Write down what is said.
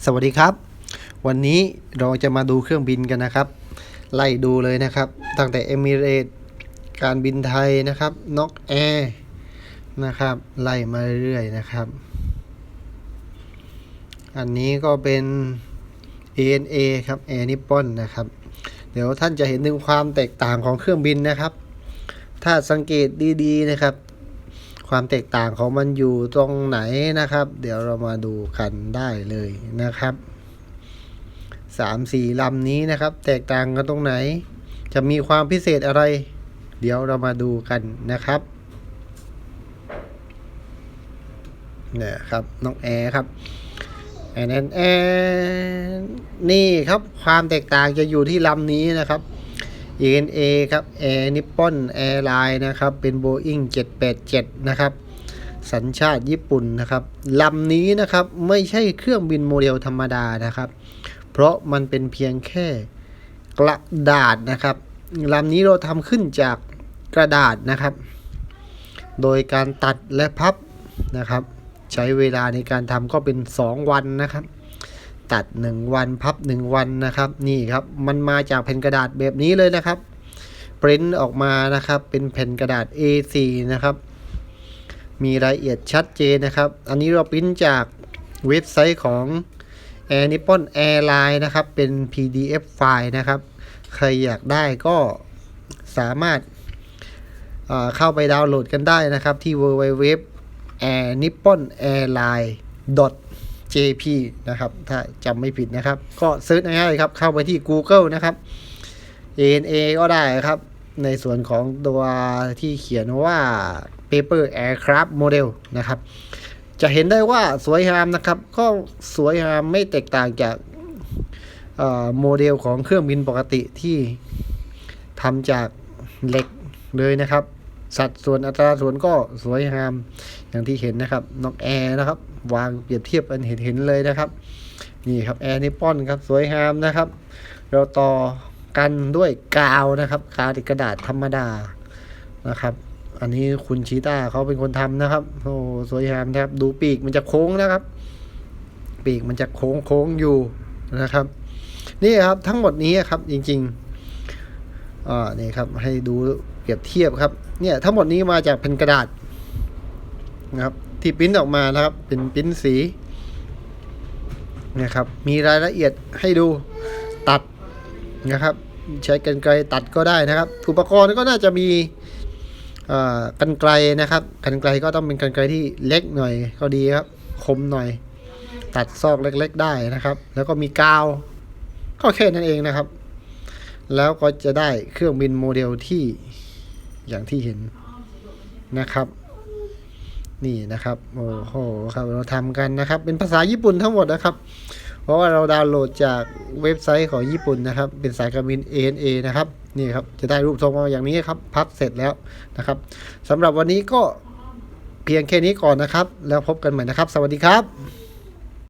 สวัสดีครับ วันนี้เราจะมาดูเครื่องบินกันนะครับ ไล่ดูเลยนะครับ ตั้งแต่เอมิเรตการบินไทยนะครับน็อกแอร์นะครับไล่มาเรื่อยๆนะครับ อันนี้ก็เป็น ANA ครับ Air Nippon นะครับ เดี๋ยวท่านจะเห็นถึงความแตกต่างของเครื่องบินนะครับ ถ้าสังเกตดีๆนะครับ ความแตกต่างของมันอยู่ตรงไหนนะครับ เดี๋ยวเรามาดูกันได้เลยนะครับสามสี่ลำนี้นะครับ แตกต่างกันตรงไหน จะมีความพิเศษอะไร เดี๋ยวเรามาดูกันนะครับเนี่ยครับน้องแอร์ครับแอนแอนแอนนี่ครับความแตกต่างจะอยู่ที่ลำนี้นะครับ ANA ครับ Air Nippon Airline นะครับ เป็น Boeing 787 นะครับ สัญชาติญี่ปุ่นนะครับลำนี้นะครับไม่ใช่เครื่องบินโมเดลธรรมดานะครับ เพราะมันเป็นเพียงแค่กระดาษนะครับลำนี้เราทำขึ้นจากกระดาษนะครับ โดยการตัดและพับนะครับ ใช้เวลาในการทำก็เป็น 2 วันนะครับ ตัด 1 วันพับ 1 วันนะครับ นี่ครับมันมาจากแผ่นกระดาษแบบนี้เลยนะครับปริ้นออกมานะครับ เป็นแผ่นกระดาษ A4 นะครับ มีรายละเอียดชัดเจนนะครับ อันนี้เราปริ้นจากเว็บไซต์ของ Air Nippon Airline นะครับ เป็น PDF ไฟล์นะครับ ใครอยากได้ก็สามารถาเข้าไปดาวน์โหลดกันได้นะครับที่ www air nippon airline jp นะครับ ถ้าจำไม่ผิดนะครับ ก็เซิร์ชง่ายๆครับ เข้าไปที่ Google นะครับ ANA ก็ได้ครับ ในส่วนของตัวที่เขียนว่า paper aircraft model นะครับ จะเห็นได้ว่าสวยงามนะครับ ก็สวยงามไม่แตกต่างจากโมเดลของเครื่องบินปกติที่ทำจากเหล็กเลยนะครับ สัดส่วนอัตราส่วนก็สวยงามอย่างที่เห็นนะครับนอกแอร์นะครับ วางเปรียบเทียบกันเห็นเห็นเลยนะครับ นี่ครับแอร์นิปปอนครับสวยงามนะครับ เราต่อกันด้วยกาวนะครับกาวติดกระดาษธรรมดานะครับอันนี้คุณชีต้าเขาเป็นคนทำนะครับโอ้สวยงามนะครับ ดูปีกมันจะโค้งนะครับ ปีกมันจะโค้งโค้งอยู่นะครับ นี่ครับทั้งหมดนี้ครับจริงๆอ่านี่ครับให้ดู เปรียบเทียบครับ เนี่ยทั้งหมดนี้มาจากแผ่นกระดาษนะครับ ที่ปริ้นออกมานะครับ เป็นปริ้นสีนะครับ มีรายละเอียดให้ดูตัดนะครับ ใช้กรรไกรตัดก็ได้นะครับ อุปกรณ์ก็น่าจะมีอ่ากันไกรนะครับกันไกรก็ต้องเป็นกันไกรที่เล็กหน่อยก็ดีครับ คมหน่อย ตัดซอกเล็ก ๆ ได้นะครับ แล้วก็มีกาวก็แค่นั้นเองนะครับ แล้วก็จะได้เครื่องบินโมเดลที่ อย่างที่เห็นนะครับ นี่นะครับ โอ้โหครับเราทำกันนะครับ เป็นภาษาญี่ปุ่นทั้งหมดนะครับ เพราะว่าเราดาวน์โหลดจากเว็บไซต์ของญี่ปุ่นนะครับ เป็นสายการบิน ANA นะครับนี่ครับจะได้รูปทรงมาอย่างนี้ครับ พับเสร็จแล้วนะครับสำหรับวันนี้ก็เพียงแค่นี้ก่อนนะครับ แล้วพบกันใหม่นะครับ สวัสดีครับ